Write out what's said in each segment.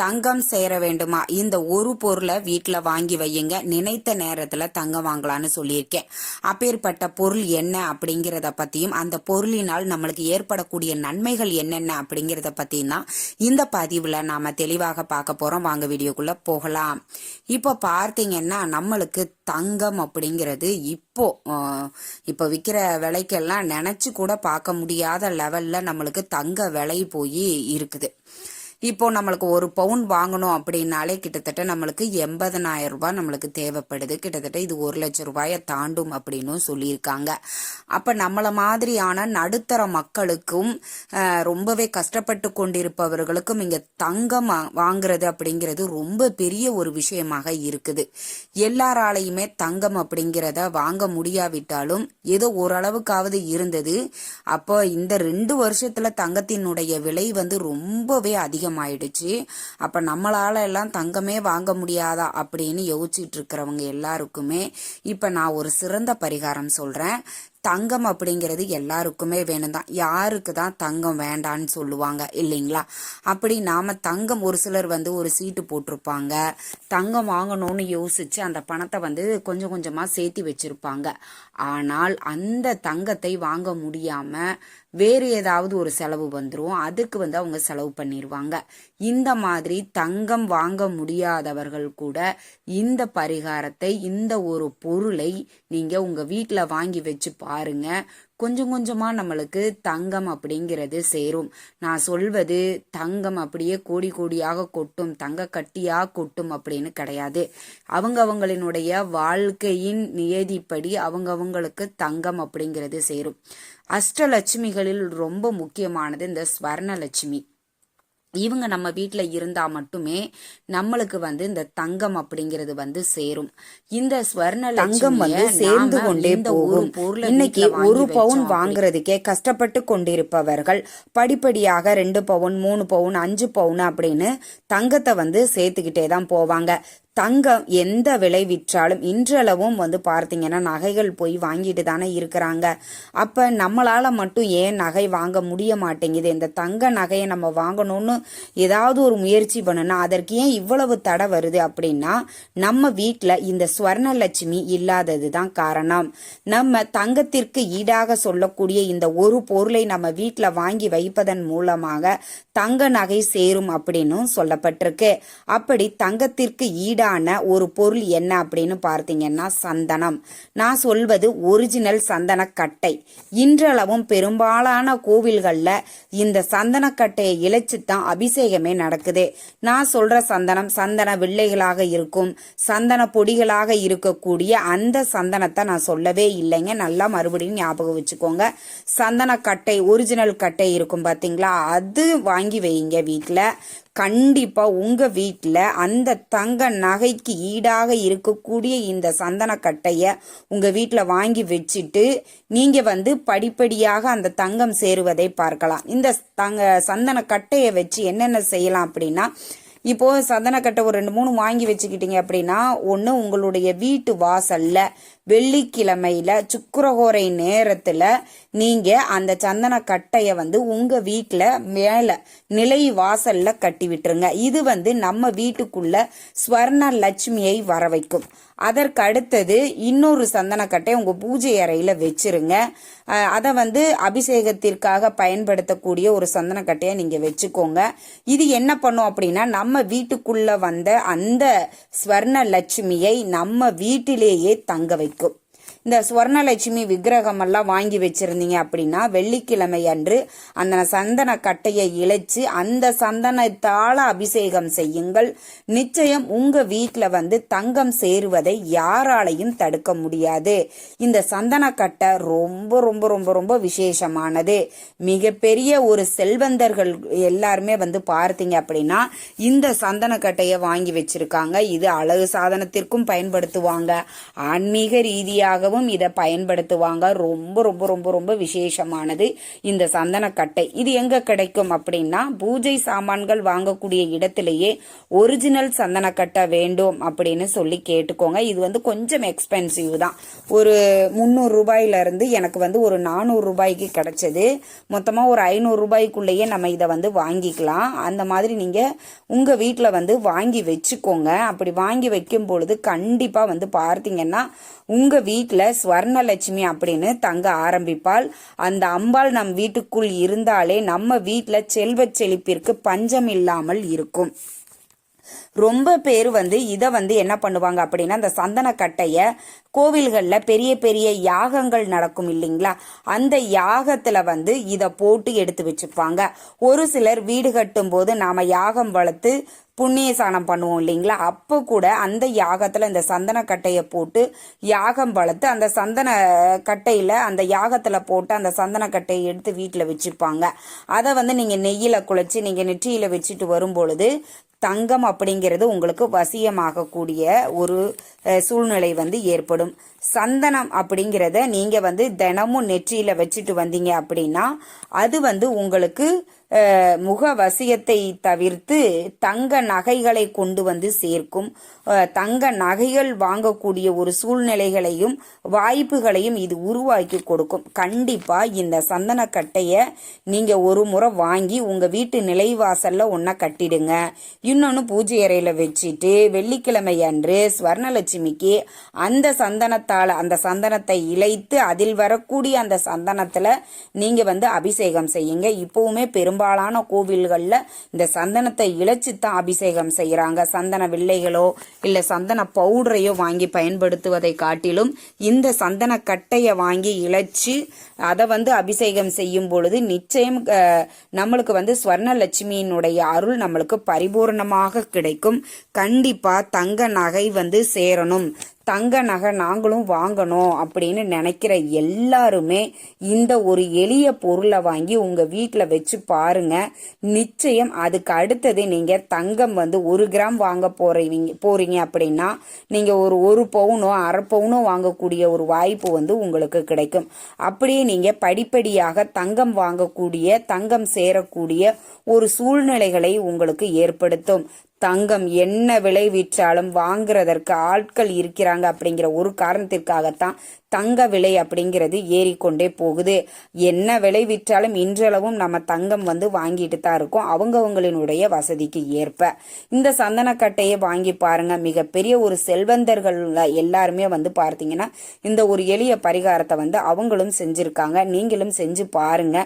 தங்கம் சேர வேண்டுமா? இந்த ஒரு பொருளை வீட்டில் வாங்கி வையுங்க. நினைத்த நேரத்தில் தங்கம் வாங்கலாம்னு சொல்லியிருக்கேன். அப்பேற்பட்ட பொருள் என்ன அப்படிங்கிறத பற்றியும் அந்த பொருளினால் நம்மளுக்கு ஏற்படக்கூடிய நன்மைகள் என்னென்ன அப்படிங்கிறத பற்றியும் தான் இந்த பதிவில் நாம் தெளிவாக பார்க்க போகிறோம் வாங்க வீடியோக்குள்ளே போகலாம். இப்போ பார்த்தீங்கன்னா நம்மளுக்கு தங்கம் அப்படிங்கிறது இப்போ இப்போ விற்கிற விலைக்கெல்லாம் நினச்சி கூட பார்க்க முடியாத லெவலில் நம்மளுக்கு தங்க விலை போய் இருக்குது. இப்போ நம்மளுக்கு ஒரு பவுன் வாங்கணும் அப்படின்னாலே கிட்டத்தட்ட நம்மளுக்கு எண்பதனாயிரம் ரூபாய் நம்மளுக்கு தேவைப்படுது. கிட்டத்தட்ட இது ஒரு லட்சம் ரூபாயை தாண்டும் அப்படின்னு சொல்லியிருக்காங்க. அப்போ நம்மளை மாதிரியான நடுத்தர மக்களுக்கும் ரொம்பவே கஷ்டப்பட்டு கொண்டிருப்பவர்களுக்கும் இங்கே தங்கம் வாங்குறது அப்படிங்கிறது ரொம்ப பெரிய ஒரு விஷயமாக இருக்குது. எல்லாராலையுமே தங்கம் அப்படிங்கிறத வாங்க முடியாவிட்டாலும் ஏதோ ஓரளவுக்காவது இருந்தது. அப்போ இந்த ரெண்டு வருஷத்துல தங்கத்தினுடைய விலை வந்து ரொம்பவே அதிகம் அதிகமாயிடுச்சு. அப்ப நம்மளால எல்லாம் தங்கமே வாங்க முடியாதா அப்படின்னு யோசிச்சுட்டு இருக்கிறவங்க எல்லாருக்குமே இப்ப நான் ஒரு சிறந்த பரிகாரம் சொல்றேன். தங்கம் அப்படிங்கிறது எல்லாருக்குமே வேணும் தான் யாருக்கு தான் தங்கம் வேண்டான்னு சொல்லுவாங்க இல்லைங்களா? அப்படி நாம் தங்கம் ஒரு சிலர் வந்து ஒரு சீட்டு போட்டிருப்பாங்க. தங்கம் வாங்கணும்னு யோசிச்சு அந்த பணத்தை வந்து கொஞ்சம் கொஞ்சமாக சேர்த்து வச்சுருப்பாங்க. ஆனால் அந்த தங்கத்தை வாங்க முடியாமல் வேறு ஏதாவது ஒரு செலவு வந்துடும் அதுக்கு வந்து அவங்க செலவு பண்ணிடுவாங்க இந்த மாதிரி தங்கம் வாங்க முடியாதவர்கள் கூட இந்த பரிகாரத்தை இந்த ஒரு பொருளை நீங்கள் உங்கள் வீட்டில் வாங்கி வச்சு பாருங்க. கொஞ்சம் கொஞ்சமாக நம்மளுக்கு தங்கம் அப்படிங்கிறது சேரும். நான் சொல்வது தங்கம் அப்படியே கோடி கோடியாக கொட்டும் தங்க கட்டியாக கொட்டும் அப்படின்னு கிடையாது. அவங்க அவங்களினுடைய வாழ்க்கையின் நியதிப்படி அவங்கவங்களுக்கு தங்கம் அப்படிங்கிறது சேரும். அஷ்டலட்சுமிகளில் ரொம்ப முக்கியமானது இந்த ஸ்வர்ணலட்சுமி. இவங்க நம்ம வீட்ல இருந்தா மட்டுமே நம்மளுக்கு வந்து இந்த தங்கம் அப்படிங்கிறது வந்து சேரும். இந்த ஸ்வர்ண தங்கம் வந்து சேர்ந்து கொண்டே போகும். இன்னைக்கு ஒரு பவுன் வாங்குறதுக்கே கஷ்டப்பட்டு கொண்டிருப்பவர்கள் படிப்படியாக ரெண்டு பவுன் மூணு பவுன் அஞ்சு பவுன் அப்படின்னு தங்கத்தை வந்து சேர்த்துக்கிட்டே தான் போவாங்க. தங்கம் எந்த விலை விற்றாலும் இன்றளவும் வந்து பார்த்தீங்கன்னா நகைகள் போய் வாங்கிட்டு தானே இருக்கிறாங்க. அப்போ நம்மளால் மட்டும் ஏன் நகை வாங்க முடிய மாட்டேங்குது? இந்த தங்க நகையை நம்ம வாங்கணும்னு ஏதாவது ஒரு முயற்சி பண்ணணும் அதற்கு ஏன் இவ்வளவு தடை வருது அப்படின்னா நம்ம வீட்டில் இந்த ஸ்வர்ணலட்சுமி இல்லாதது தான் காரணம். நம்ம தங்கத்திற்கு ஈடாக சொல்லக்கூடிய இந்த ஒரு பொருளை நம்ம வீட்டில் வாங்கி வைப்பதன் மூலமாக தங்க நகை சேரும் அப்படின்னும் சொல்லப்பட்டிருக்கு. அப்படி தங்கத்திற்கு ஈடான ஒரு பொருள் என்ன அப்படின்னு பார்த்தீங்கன்னா சந்தனம். நான் சொல்வது ஒரிஜினல் சந்தனக்கட்டை. இன்றளவும் பெரும்பாலான கோவில்களில் இந்த சந்தனக்கட்டையை இழைச்சு தான் அபிஷேகமே நடக்குது. நான் சொல்ற சந்தனம் சந்தன வில்லைகளாக இருக்கும் சந்தன பொடிகளாக இருக்கக்கூடிய அந்த சந்தனத்தை நான் சொல்லவே இல்லைங்க. நல்லா மறுபடியும் ஞாபகம் வச்சுக்கோங்க. சந்தனக்கட்டை ஒரிஜினல் கட்டை இருக்கும் பார்த்தீங்களா அது வாங்கி வைங்க வீட்டில் கண்டிப்பா உங்க வீட்டில் அந்த தங்க நகைக்கு ஈடாக இருக்கக்கூடிய இந்த சந்தன கட்டைய உங்க வீட்டில் வாங்கி வச்சுட்டு நீங்க வந்து படிப்படியாக அந்த தங்கம் சேருவதை பார்க்கலாம். இந்த தங்க சந்தன கட்டையை வச்சு என்னென்ன செய்யலாம் அப்படின்னா இப்போ சந்தனக்கட்டை ஒரு ரெண்டு மூணு வாங்கி வச்சுக்கிட்டீங்க அப்படின்னா ஒன்று உங்களுடைய வீட்டு வாசல்ல வெள்ளிக்கிழமையில சுக்கரகோரை நேரத்துல நீங்க அந்த சந்தன கட்டைய வந்து உங்க வீட்டுல மேல நிலை வாசல்ல கட்டி விட்டுருங்க. இது வந்து நம்ம வீட்டுக்குள்ள ஸ்வர்ண லட்சுமியை வர வைக்கும். அதற்கு அடுத்தது இன்னொரு சந்தனக்கட்டை உங்க பூஜை அறையில வச்சிருங்க. அதை வந்து அபிஷேகத்திற்காக பயன்படுத்தக்கூடிய ஒரு சந்தனக்கட்டையை நீங்க வச்சுக்கோங்க. இது என்ன பண்ணும் அப்படின்னா நம்ம வீட்டுக்குள்ள வந்த அந்த ஸ்வர்ண லட்சுமியை நம்ம வீட்டிலேயே தங்க வைக்கும். இந்த சுவர்ணலட்சுமி விக்கிரகம் எல்லாம் வாங்கி வச்சிருந்தீங்க அப்படின்னா வெள்ளிக்கிழமை அன்று அந்த சந்தன கட்டையை இழைச்சு அந்த சந்தனத்தால அபிஷேகம் செய்யுங்கள். நிச்சயம் உங்க வீட்டில் வந்து தங்கம் சேருவதை யாராலையும் தடுக்க முடியாது. இந்த சந்தன கட்டை ரொம்ப ரொம்ப ரொம்ப ரொம்ப விசேஷமானது. மிகப்பெரிய ஒரு செல்வந்தர்கள் எல்லாருமே வந்து பார்த்தீங்க அப்படின்னா இந்த சந்தன கட்டையை வாங்கி வச்சிருக்காங்க. இது அழகு சாதனத்திற்கும் பயன்படுத்துவாங்க. ஆன்மீக ரீதியாக வாங்கவும் இதை பயன்படுத்துவாங்க. ரொம்ப ரொம்ப ரொம்ப ரொம்ப விசேஷமானது இந்த சந்தனக்கட்டை. இது எங்க கிடைக்கும் அப்படின்னா பூஜை சாமான்கள் வாங்கக்கூடிய இடத்திலேயே ஒரிஜினல் சந்தனக்கட்டை வேண்டும் அப்படின்னு சொல்லி கேட்டுக்கோங்க. இது வந்து கொஞ்சம் எக்ஸ்பென்சிவ் தான். ஒரு முந்நூறு ரூபாயில இருந்து எனக்கு வந்து ஒரு நானூறு ரூபாய்க்கு கிடைச்சது. மொத்தமா ஒரு ஐநூறு ரூபாய்க்குள்ளேயே நம்ம இதை வந்து வாங்கிக்கலாம். அந்த மாதிரி நீங்க உங்க வீட்டில் வந்து வாங்கி வச்சுக்கோங்க. அப்படி வாங்கி வைக்கும் பொழுது கண்டிப்பா வந்து பார்த்தீங்கன்னா உங்க வீட்டில் ஸ்வர்ணலட்சுமி அப்படின்னு தங்க ஆரம்பிப்பால் அந்த அம்பாள் நம் வீட்டுக்குள் இருந்தாலே நம்ம வீட்டில் செல்வச் செழிப்பிற்கு பஞ்சம் இல்லாமல் இருக்கும். ரொம்ப பேர் வந்து இதை வந்து என்ன பண்ணுவாங்க அப்படின்னா அந்த சந்தனக்கட்டைய கோவில்களில் பெரிய பெரிய யாகங்கள் நடக்கும் இல்லைங்களா? அந்த யாகத்தில் வந்து இதை போட்டு எடுத்து வச்சுப்பாங்க. ஒரு சிலர் வீடு கட்டும் போது நாம் யாகம் வளர்த்து புண்ணிய சாணம் பண்ணுவோம் இல்லைங்களா? அப்போ கூட அந்த யாகத்தில் இந்த சந்தன கட்டையை போட்டு யாகம் வளர்த்து அந்த சந்தன கட்டையில் அந்த யாகத்தில் போட்டு அந்த சந்தன கட்டையை எடுத்து வீட்டில் வச்சுப்பாங்க அதை வந்து நீங்கள் நெய்யில் குழைச்சி நீங்கள் நெற்றியில் வச்சுட்டு வரும் பொழுது தங்கம் அப்படிங்கிறது உங்களுக்கு வசியமாகக்கூடிய ஒரு சூழ்நிலை வந்து ஏற்படும். சந்தனம் அப்படிங்கிறத நீங்கள் வந்து தினமும் நெற்றியில் வச்சுட்டு வந்தீங்க அப்படின்னா அது வந்து உங்களுக்கு முக வசியத்தை தவிர்த்து தங்க நகைகளை கொண்டு வந்து சேர்க்கும். தங்க நகைகள் வாங்கக்கூடிய ஒரு சூழ்நிலைகளையும் வாய்ப்புகளையும் இது உருவாக்கி கொடுக்கும். கண்டிப்பா இந்த சந்தனக்கட்டைய நீங்க ஒரு முறை வாங்கி உங்க வீட்டு நிலைவாசல்ல ஒன்ன கட்டிடுங்க. இன்னொன்னு பூஜை அறையில வச்சுட்டு வெள்ளிக்கிழமை அன்று ஸ்வர்ணலட்சுமிக்கு அந்த சந்தனத்தால் அந்த சந்தனத்தை இழைத்து அதில் வரக்கூடிய அந்த சந்தனத்துல நீங்க வந்து அபிஷேகம் செய்யுங்க. இப்பவுமே பெரும்பாலான கோவில்களில் இந்த சந்தனத்தை இழைச்சி தான் அபிஷேகம் செய்கிறாங்க சந்தன வில்லைகளோ இல்லை சந்தன பவுடரையோ வாங்கி பயன்படுத்துவதை காட்டிலும் இந்த சந்தன கட்டையை வாங்கி இழைச்சி அதை வந்து அபிஷேகம் செய்யும் பொழுது நிச்சயம் நம்மளுக்கு வந்து ஸ்வர்ணலட்சுமியினுடைய அருள் நம்மளுக்கு பரிபூர்ணமாக கிடைக்கும். கண்டிப்பாக தங்க நகை வந்து சேரணும். தங்க நகை நாங்களும் வாங்கணும் அப்படின்னு நினைக்கிற எல்லாருமே இந்த ஒரு எளிய பொருளை வாங்கி உங்க வீட்டில் வச்சு பாருங்க. நிச்சயம் அதுக்கு அடுத்தது நீங்க தங்கம் வந்து ஒரு கிராம் வாங்க போறீங்க போறீங்க அப்படின்னா நீங்க ஒரு ஒரு பவுனோ அரை பவுனோ வாங்கக்கூடிய ஒரு வாய்ப்பு வந்து உங்களுக்கு கிடைக்கும். அப்படியே நீங்க படிப்படியாக தங்கம் வாங்கக்கூடிய தங்கம் சேரக்கூடிய ஒரு சூழ்நிலைகளை உங்களுக்கு ஏற்படுத்தும். தங்கம் என்ன விலை விற்றாலும் வாங்குறதற்கு ஆட்கள் இருக்கிறாங்க அப்படிங்கிற ஒரு காரணத்திற்காகத்தான் தங்க விலை அப்படிங்கிறது ஏறிக்கொண்டே போகுது. என்ன விலை விற்றாலும் இன்றளவும் நம்ம தங்கம் வந்து வாங்கிட்டு தான் இருக்கோம். அவங்கவுங்களினுடைய வசதிக்கு ஏற்ப. இந்த சந்தனக்கட்டையை வாங்கி பாருங்க. மிகப்பெரிய ஒரு செல்வந்தர்கள் எல்லாருமே வந்து பார்த்தீங்கன்னா இந்த ஒரு எளிய பரிகாரத்தை வந்து அவங்களும் செஞ்சிருக்காங்க. நீங்களும் செஞ்சு பாருங்க.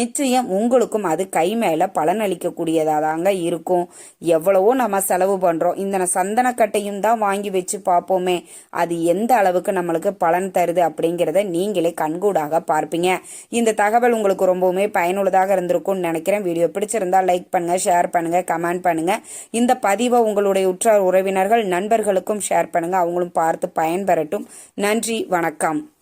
நிச்சயம் உங்களுக்கும் அது கை மேல பலனளிக்கக்கூடியதாக தாங்க இருக்கும். எவ்வளவோ நம்ம செலவு பண்றோம். இந்த சந்தனக்கட்டையும் தான் வாங்கி வச்சு பார்ப்போமே. அது எந்த அளவுக்கு நம்மளுக்கு பலன் தருது அப்படிங்கிறத நீங்களே கண்கூடாக பார்ப்பீங்க. இந்த தகவல் உங்களுக்கு ரொம்பவுமே பயனுள்ளதாக இருந்திருக்கும்னு நினைக்கிறேன். வீடியோ பிடிச்சிருந்தா லைக் பண்ணுங்க ஷேர் பண்ணுங்க கமெண்ட் பண்ணுங்க. இந்த பதிவை உங்களுடைய உற்றார் உறவினர்கள் நண்பர்களுக்கும் ஷேர் பண்ணுங்க. அவங்களும் பார்த்து பயன்பெறட்டும். நன்றி வணக்கம்.